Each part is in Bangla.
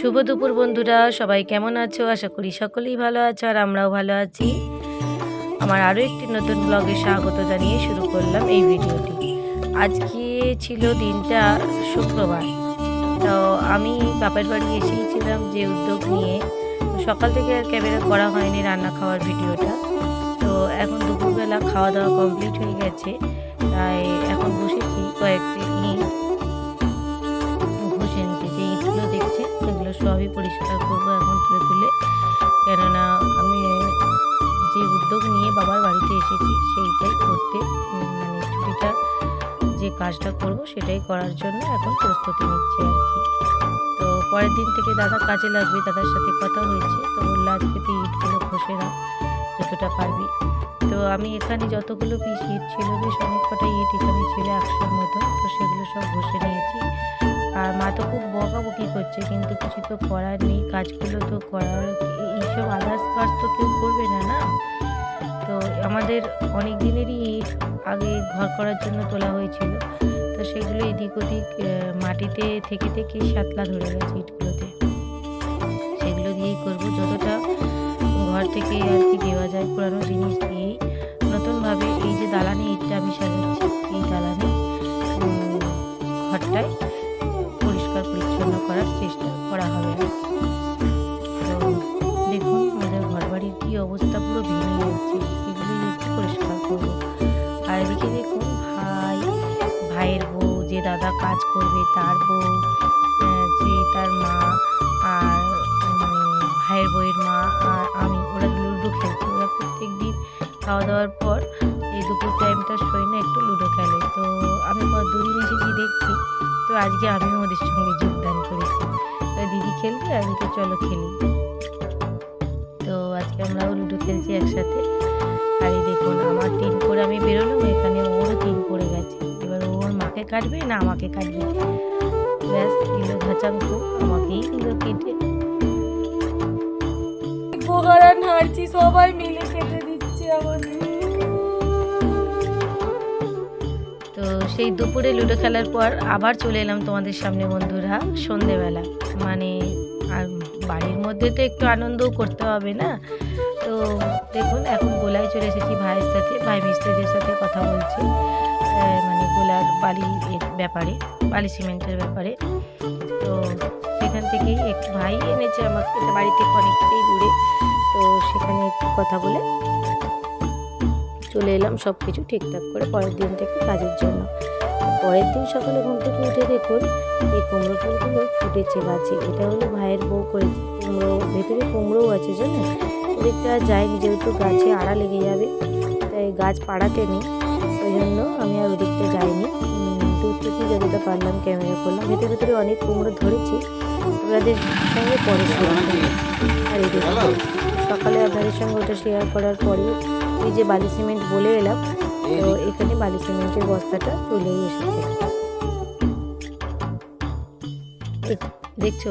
শুভ দুপুর বন্ধুরা, সবাই কেমন আছো? আশা করি সকলেই ভালো আছো আর আমরাও ভালো আছি। আমার আরও একটি নতুন ব্লগে স্বাগত জানিয়ে শুরু করলাম এই ভিডিওটি। আজকে ছিল দিনটা শুক্রবার। তো আমি বাপের বাড়ি এসেছিলাম যে উদ্যোগ নিয়ে। সকাল থেকে আর ক্যামেরা করা হয়নি রান্না খাওয়ার ভিডিওটা। তো এখন দুপুরবেলা খাওয়া দাওয়া কমপ্লিট হয়ে গেছে। তাই এখন বসেছি কয়েকটি সেগুলো সবই পরিষ্কার করব এখন তুলে তুলে। কেননা আমি যে উদ্যোগ নিয়ে বাবার বাড়িতে এসেছি, সেইটাই করতে মানে ছুটিটা যে কাজটা করব সেটাই করার জন্য এখন প্রস্তুতি নিচ্ছি আর কি। তো পরের দিন থেকে দাদা কাজে লাগবে, দাদার সাথে কথা হয়েছে, তো বলল আজকে তুই ইটগুলো ঘষে রাখ যতটা পারবি। তো আমি এখানে যতগুলো পিস ইট ছিল, বেশ অনেক কটা ইট এখানে ছিল একশোর মতো তো সেগুলো সব ঘষে নিয়েছি। আর মা তো খুব বকাবকি করছে, কিন্তু কিছু তো করার নেই, কাজগুলো তো করার, এইসব আদার্স কাজ তো কেউ করবে না না? তো আমাদের অনেক দিনেরই আগে ঘর করার জন্য তোলা হয়েছিল, তো সেগুলো এদিক ওদিক মাটিতে থেকে থেকে সাতলা ধরে গেছে ইটগুলোতে। সেগুলো দিয়েই করব, যতটা ঘর থেকে আর কি দেওয়া যায় পুরানো জিনিস দিয়েই। নতুনভাবে এই যে দালানে ইটটা আমি সাজাচ্ছি, এই দালানে ঘরটায়। করার চেষ্টা করা হবে। দেখুন আমাদের ঘর বাড়ির কী অবস্থা, পুরো ভেঙে যাচ্ছে। এগুলো একটু পরিষ্কার করব। আর এদিকে দেখুন ভাই, ভাইয়ের বউ, যে দাদা কাজ করবে তার বউ যে তার মা, আর মানে ভাইয়ের বউয়ের মা, আর আমি, ওরা লুডো খেলছে। ওরা প্রত্যেক দিন খাওয়া দাওয়ার পর এই দুপুর টাইমটা শোয় না, একটু লুডো খেলে। তো আমি কতদিন এসেছি দেখছি। তো আজকে আমিও ওদের সঙ্গে যোগদান করেছি। তো দিদি খেলবে, আমি তো চলো খেলি। তো আজকে আমরাও লুডো খেলছি একসাথে। আর এই দেখুন, আমার তিন করে আমি বেরোলাম, এখানে ওরও তিন পড়ে গেছে। এবার ওর মাকে কাটবে না আমাকে কাটবে? ব্যাস, দিল ঘাচাঙ্ক আমাকেই দিল কেটে। নাড়ছি সবাই মিলে খেতে দিচ্ছে আমাদের সেই দুপুরে লুডো খেলার পর আবার চলে এলাম তোমাদের সামনে বন্ধুরা, সন্ধেবেলা। মানে আর বাড়ির মধ্যে তো একটু আনন্দও করতে হবে না? তো দেখুন, এখন গোলায় চলে এসেছি ভাইয়ের সাথে, ভাই মিস্ত্রিদের সাথে কথা বলছি। মানে গোলার বালি ব্যাপারে, বালি সিমেন্টের ব্যাপারে। তো সেখান থেকেই একটু ভাই এনেছে আমাকে বাড়ি থেকে অনেকটাই দূরে। তো সেখানে একটু কথা বলে চলে এলাম সব কিছু ঠিকঠাক করে পরের দিন থেকে কাজের জন্য। পরের দিন সকালে ঘুম থেকে উঠে দেখুন, এই কুমড়ো ফুলগুলো ফুটেছে গাছে এটা হলো ভাইয়ের বউ করেছে। কুমড়ো, ভেতরে কুমড়োও আছে, জানেন? ওদিকটা যায়নি, যেহেতু গাছে আড়া লেগে যাবে, তাই গাছ পাড়াতে নেই। ওই জন্য আমি আর ওদিকটা যাইনি। দূর থেকে যতটা পারলাম ক্যামেরা করলাম। ভেতরে ভেতরে অনেক কুমড়ো ধরেছি। ওনাদের সঙ্গে পরে। আর এই সকালে আপনাদের সঙ্গে ওটা শেয়ার করার পরে এই যে বালি সিমেন্ট বলে এলাম, তো এখানে বালি সিমেন্টের বস্তাটা চলেও এসেছে। দেখছ,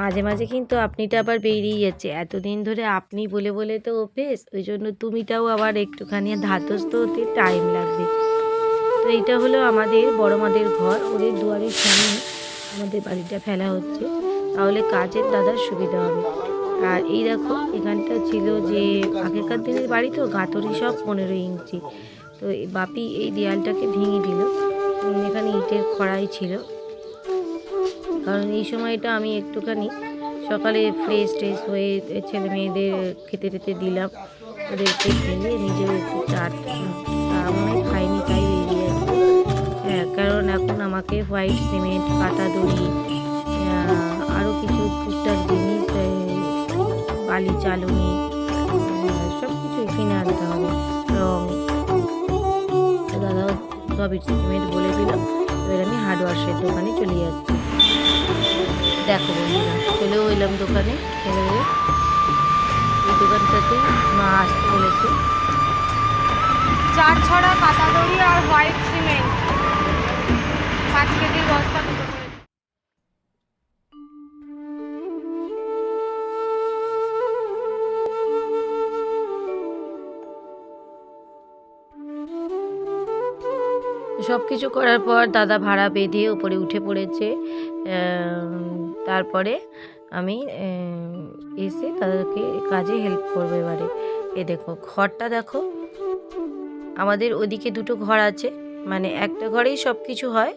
মাঝে মাঝে কিন্তু আপনিটা আবার বেরিয়ে যাচ্ছে। এতদিন ধরে আপনি বলে বলে তো অভ্যেস, ওই জন্য তুমিটাও আবার একটুখানি ধাতস্থ হতে টাইম লাগবে। তো এইটা হলো আমাদের, বড় মাদের ঘর, ওদের দুয়ারের সামনে আমাদের বাড়িটা ফেলা হচ্ছে। তাহলে কাজের দাদার সুবিধা হবে। আর এই দেখো এখানটা ছিল যে আগেকার দিনের বাড়ি তো গাঁথরি সব পনেরো ইঞ্চি। তো বাপি এই দেয়ালটাকে ভেঙে দিল। এখানে ইটের খড়াই ছিল। কারণ এই সময়টা আমি একটুখানি সকালে ফ্রেশ ট্রেশ হয়ে ছেলে মেয়েদের খেতে টেতে দিলাম। ওদেরকে খেয়ে নিজেও একটু চাট চা মনে খাইনি তাই হ্যাঁ কারণ এখন আমাকে হোয়াইট সিমেন্ট কাটা দড়ি আরও কিছু টুকটাক আহ, বালি চালুনি সব কিছুই কিনে আনতে হবে, রং। তো দাদা, সব সিমেন্ট বলে দিলাম এবার আমি হার্ডওয়ার্সের দোকানে চলে যাচ্ছি। দেখো বন্ধুরা, চলেও এলাম দোকানে। এবারে এই দোকানটাতে মা আসতে বলেছে। চার ছড়া কাঁচা দড়ি আর হোয়াইট সিমেন্ট। পাঁচ কেজির বস্তা সব কিছু করার পর দাদা ভাড়া বেঁধে উপরে উঠে পড়েছে। তারপরে আমি এসে তাদেরকে কাজে হেল্প করব এবারে। এ দেখো, ঘরটা দেখো। আমাদের ওদিকে দুটো ঘর আছে। মানে একটা ঘরেই সব কিছু হয়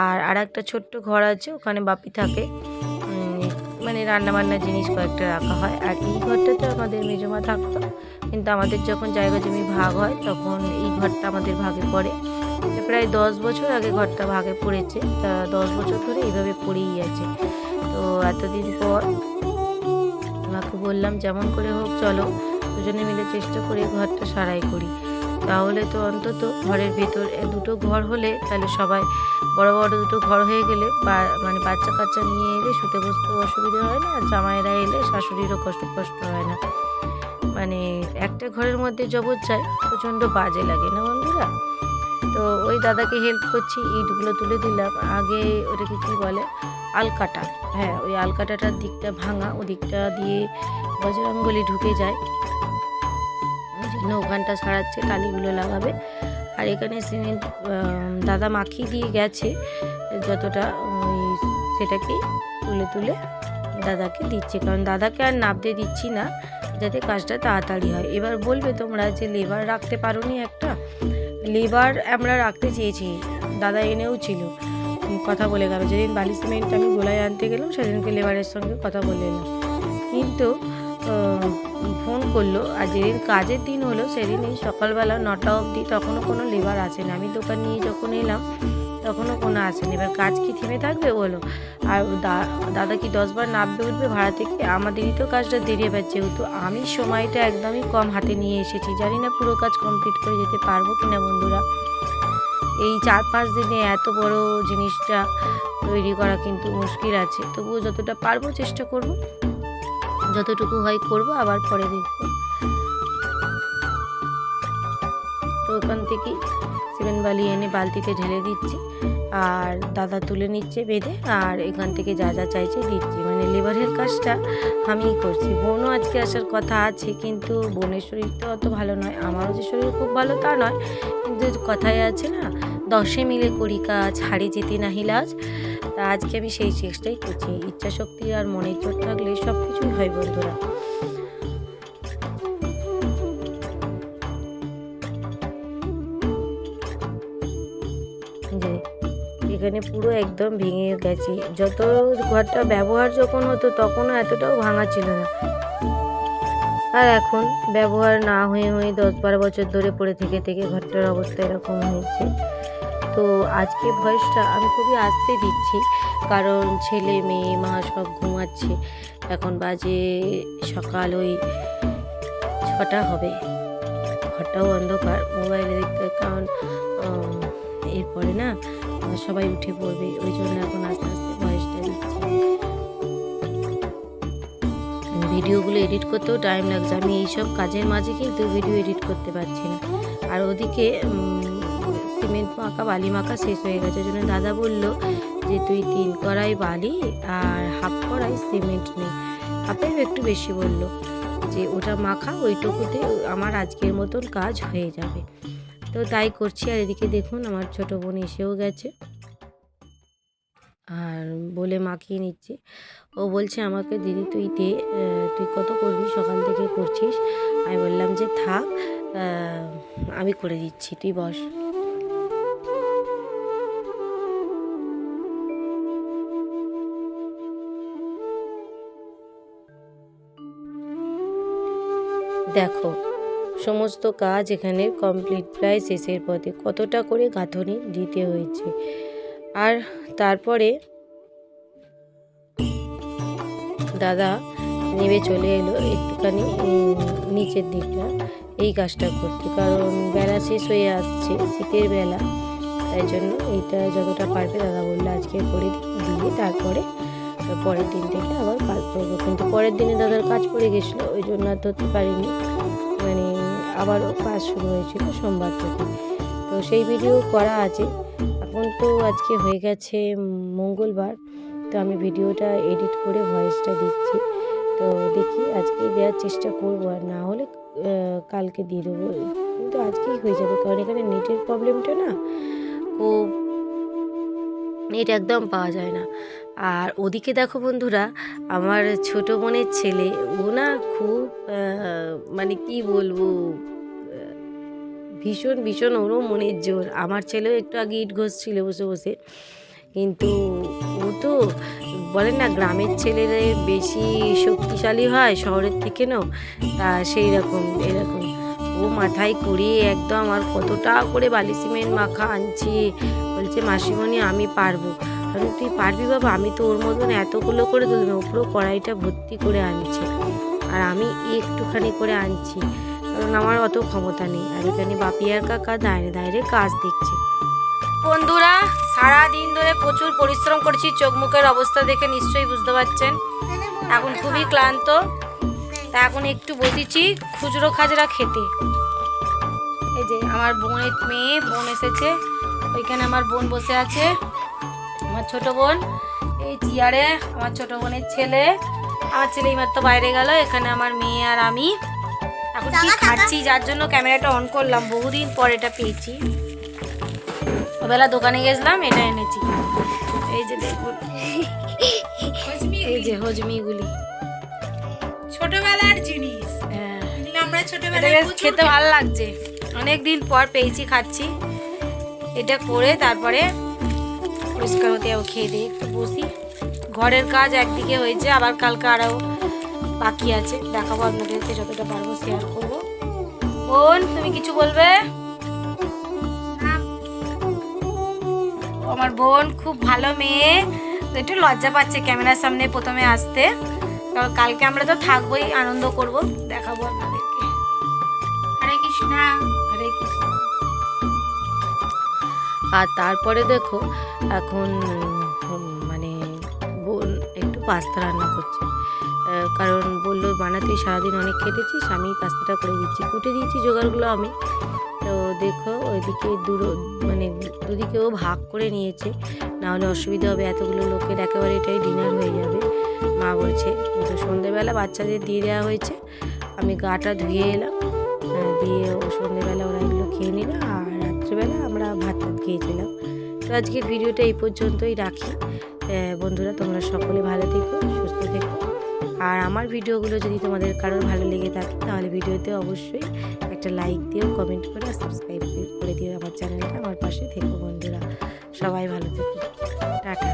আর আর একটা ছোট্ট ঘর আছে, ওখানে বাপি থাকে। মানে রান্নাবান্নার জিনিস কয়েকটা রাখা হয়। আর এই ঘরটাতে আমাদের মেজমা থাকতো। কিন্তু আমাদের যখন জায়গা জমি ভাগ হয়, তখন এই ঘরটা আমাদের ভাগে পড়ে। প্রায় দশ বছর আগে ঘরটা ভাগে পড়েছে। তা দশ বছর ধরে এইভাবে পড়েই আছে। তো এতদিন পর মাকে বললাম, যেমন করে হোক, চলো। দুজনে মিলে চেষ্টা করে ঘরটা সারাই করি। তাহলে তো অন্তত ঘরের ভেতর দুটো ঘর হলে তাহলে সবাই বড় বড় দুটো ঘর হয়ে গেলে বা মানে বাচ্চা কাচ্চা নিয়ে এলে শুতে বসতে অসুবিধা হয় না, আর জামাইরা এলে শাশুড়িরও কষ্ট কষ্ট হয় না। মানে একটা ঘরের মধ্যে জবর যায়, প্রচণ্ড বাজে লাগে না বন্ধুরা? তো ওই দাদাকে হেল্প করছি, ইটগুলো তুলে দিলাম। আগে ওটাকে কী বলে? আলকাটা। হ্যাঁ ওই আলকাটাটার দিকটা ভাঙা ওদিকটা দিয়ে বজরঙ্গলি ঢুকে যায়। ওই জন্য ওখানটা সারাচ্ছে, টালিগুলো লাগাবে। আর এখানে সিমেন্ট দাদা মাখিয়ে দিয়ে গেছে। যতটা ওই সেটাকেই তুলে তুলে দাদাকে দিচ্ছে। কারণ দাদাকে আর নাবতে দিচ্ছি না, যাতে কাজটা তাড়াতাড়ি হয়। এবার বলবে তোমরা যে লেবার রাখতে পারোনি একটা? লেবার আমরা রাখতে চেয়েছি। দাদা এনেও ছিল। কথা বলে গেল। যেদিন বালি সিমেন্ট আমি গোলায় আনতে গেলাম, সেদিনকে লেবারের সঙ্গে কথা বলে এলাম কিন্তু ফোন করল। আর যেদিন কাজের দিন হলো, সেদিন এই সকালবেলা নটা অবধি তখনও কোনো লেবার আসেনি আমি দোকান নিয়ে যখন এলাম তখনও কোনো আসেনি। এবার কাজ কি থেমে থাকবে বলো? আর দাদা কি দশবার নামবে উঠবে ভাড়া থেকে? আমাদেরই তো কাজটা দেরি হবে যেহেতু আমি সময়টা একদমই কম হাতে নিয়ে এসেছি। জানি না পুরো কাজ কমপ্লিট করে যেতে পারব কিনা বন্ধুরা। এই চার পাঁচ দিনে এত বড় জিনিসটা তৈরি করা কিন্তু মুশকিল আছে। তবুও যতটা পারব চেষ্টা করব। যতটুকু হয় করব, আবার পরে দেখব। তো ওখান থেকেই সিমেন্ট বালি এনে বালতিতে ঢেলে দিচ্ছি আর দাদা তুলে নিচ্ছে বেঁধে আর এখান থেকে যা যা চাইছে দিচ্ছি। মানে লেবারের কাজটা আমিই করছি। বোনও আজকে আসার কথা আছে কিন্তু বোনের শরীর তো অত ভালো নয়, আমারও যে শরীর খুব ভালো তা নয়। কিন্তু কথাই আছে না, দশে মিলে করি কাজ হাড়ি যেতে নাহি লাজ। তা আজকে আমি সেই চেষ্টাই করছি। ইচ্ছা শক্তি আর মনের জোর থাকলে সব কিছুই হয় বন্ধুরা। এখানে পুরো একদম ভেঙে গেছে। যত ঘরটা ব্যবহার যখন হতো তখনও এতটাও ভাঙা ছিল না। আর এখন ব্যবহার না হয়ে হয়ে দশ বারো বছর ধরে পড়ে থেকে থেকে ঘরটার অবস্থা এরকম হয়েছে। তো আজকে ভয়েসটা আমি খুবই আস্তে দিচ্ছি, কারণ ছেলে, মেয়ে, মা সব ঘুমাচ্ছে। এখন বাজে সকাল ওই ছটা হবে। ঘরটাও অন্ধকার, মোবাইলে দেখতে, কারণ এরপরে না সবাই উঠে পড়বে, ওই জন্য এখন আস্তে আস্তে বয়সটা দিচ্ছি ভিডিওগুলো এডিট করতেও টাইম লাগছে। আমি এইসব কাজের মাঝে কিন্তু ভিডিও এডিট করতে পারছি না। আর ওদিকে সিমেন্ট মাখা বালি মাখা শেষ হয়ে গেছে। ওই জন্য দাদা বলল যে, তুই তিন কড়াই বালি আর হাফ কড়াই সিমেন্ট নে। হাফের একটু বেশি বলল যে, ওটা মাখা, ওইটুকুতে আমার আজকের মতন কাজ হয়ে যাবে। তো তাই করছি। আর এদিকে দেখুন, আমার ছোট বোন এসেও গেছে। আর বলে মাখিয়ে নিচ্ছি। ও বলছে আমাকে, দিদি, তুই দে তুই কত করবি? সকাল থেকে করছিস। আমি বললাম যে, থাক আমি করে দিচ্ছি, তুই বস। দেখো সমস্ত কাজ এখানে কমপ্লিট, প্রায় শেষের পথে। কতটা করে গাঁথনি দিতে হয়েছে? আর তারপরে দাদা নেমে চলে এলো একটুখানি নিচের দিকটা এই কাজটা করতে। কারণ বেলা শেষ হয়ে আসছে, শীতের বেলা। তাই জন্য এইটা যতটা পারবে দাদা বলল আজকে করে দিয়ে তারপরে পরের দিন থেকে আবার কাজ করব। কিন্তু পরের দিনে দাদার কাজ পড়ে গেছিল, ওই জন্য আর ধরতে পারিনি। আবারও কাজ শুরু হয়েছিল সোমবার থেকে। তো সেই ভিডিও করা আছে। এখন তো আজকে হয়ে গেছে মঙ্গলবার। তো আমি ভিডিওটা এডিট করে ভয়েসটা দিচ্ছি। তো দেখি আজকে দেওয়ার চেষ্টা করব। আর না হলে কালকে দিয়ে দেবো। কিন্তু আজকেই হয়ে যাবে। কারণ এখানে নেটের প্রবলেমটা না ও নেট একদম পাওয়া যায় না। আর ওদিকে দেখো বন্ধুরা, আমার ছোট বোনের ছেলে, ও না খুব মানে কি বলব ভীষণ ভীষণ ওরও মনের জোর। আমার ছেলেও একটু আগে ইট ঘষছিল বসে বসে। কিন্তু ও তো, বলে না, গ্রামের ছেলেরা বেশি শক্তিশালী হয়, শহরের থেকে নাও, তা সেই রকম এরকম ও মাথায় করে একদম আর কতটা করে বালি সিমেন্ট মাখা আনছি বলছে, মাসিমণি, আমি পারব। আমি, তুই পারবি বাবা? আমি তো ওর মতন এতগুলো করে তুলবে ও পুরো কড়াইটা ভর্তি করে আনছে। আর আমি একটুখানি করে আনছি। কারণ আমার অত ক্ষমতা নেই। আর এখানে বাপিয়ার কাকা দাঁড়িয়ে দাঁড়িয়ে কাজ দেখছে। বন্ধুরা সারা দিন ধরে প্রচুর পরিশ্রম করছি। চোখ মুখের অবস্থা দেখে নিশ্চয়ই বুঝতে পারছেন। এখন খুবই ক্লান্ত। তা এখন একটু বসেছি খুচরো খাজরা খেতে। এই যে আমার বোনের মেয়ে, বোন এসেছে। ওইখানে আমার বোন বসে আছে। আমার ছোট বোন এই চেয়ারে আমার ছোট বোনের ছেলে। আমার ছেলে এইমাত্র বাইরে গেল এখানে আমার মেয়ে আর আমি। এখন কি খাচ্ছি যার জন্য ক্যামেরাটা অন করলাম বহুদিন পর এটা পেয়েছি। ওবেলা দোকানে গেছিলাম এটা এনেছি। এই যে দেখুন এই যে হজমিগুলি। ছোটবেলার জিনিস। হ্যাঁ। আমরা ছোটবেলায় খেতে ভালো লাগছে। অনেক দিন পর পেয়েছি খাচ্ছি। এটা করে তারপরে পরিষ্কার হতে যাব খেয়ে দিয়ে একটু বসি। ঘরের কাজ একদিকে হয়েছে, আবার কালকে আরও বাকি আছে। দেখাবো আপনাদেরকে যতটা পারব শেয়ার করব। বোন, তুমি কিছু বলবে? আমার বোন, খুব ভালো মেয়ে। একটু লজ্জা পাচ্ছে ক্যামেরার সামনে প্রথমে আসতে। কারণ কালকে আমরা তো থাকবোই, আনন্দ করব। দেখাবো আপনাদেরকে। হরে কৃষ্ণ। হরে কৃষ্ণ। আর তারপরে দেখো, এখন মানে বোন একটু পাস্তা রান্না করছে। কারণ বলল বানাতে সারাদিন অনেক খেটেছিস, আমি পাস্তাটা করে দিচ্ছি। কুটে দিয়েছি জোগাড়গুলো আমি। তো দেখো, ওইদিকে দুটো মানে দুদিকেও ভাগ করে নিয়েছে। না হলে অসুবিধা হবে, এতগুলো লোকের একেবারে এটাই ডিনার হয়ে যাবে। মা বলছে তো সন্ধেবেলা বাচ্চাদের দিয়ে দেওয়া হয়েছে। আমি গাটা ধুয়ে এলাম। দিয়ে ও সন্ধেবেলা ওরা এগুলো খেয়ে নিলাম আর রাত্রিবেলা আমরা ভাত ভাত খেয়েছিলাম। তো আজকের ভিডিওটা এই পর্যন্তই রাখি। বন্ধুরা, তোমরা সকলে ভালো থেকো, সুস্থ থেকো। আর আমার ভিডিওগুলো যদি তোমাদের কারোর ভালো লেগে থাকে, তাহলে ভিডিওতে অবশ্যই একটা লাইক দিও, কমেন্ট করে আর সাবস্ক্রাইব করে দিও আমার চ্যানেলটা, আমার পাশে থেকো বন্ধুরা। সবাই ভালো থেকো। টাটা।